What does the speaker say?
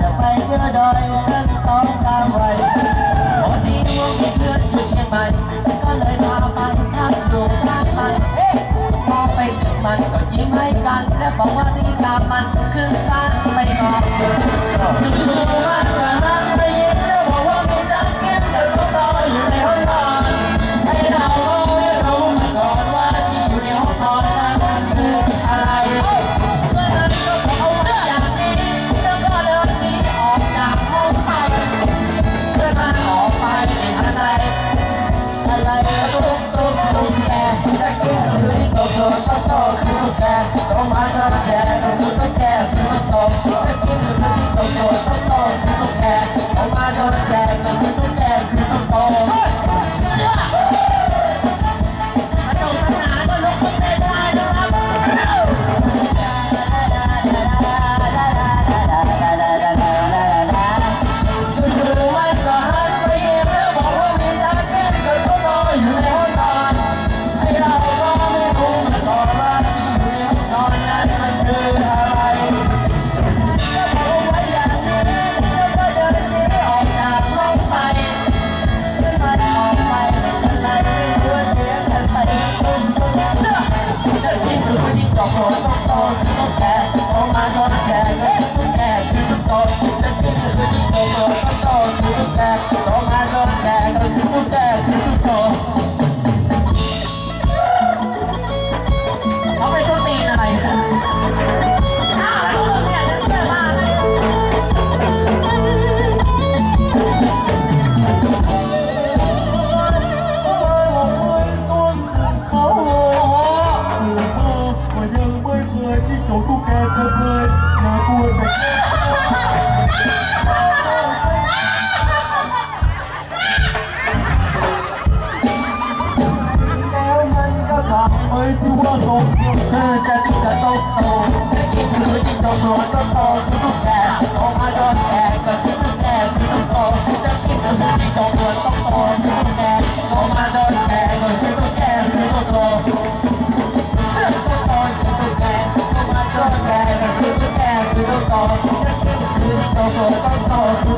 จะไปเที่ยดอยเรื่อต้องามไว้พอดีว่ามีเพื่อนอนใหม่ก็เลยพาไปนั่งอยู่ข้างมันมองไปถึมันก็ยิ้มให้กัน และบอกว่านี่ตามมันคือการไจู่ๆว่ากัน โตม โตำให้ที่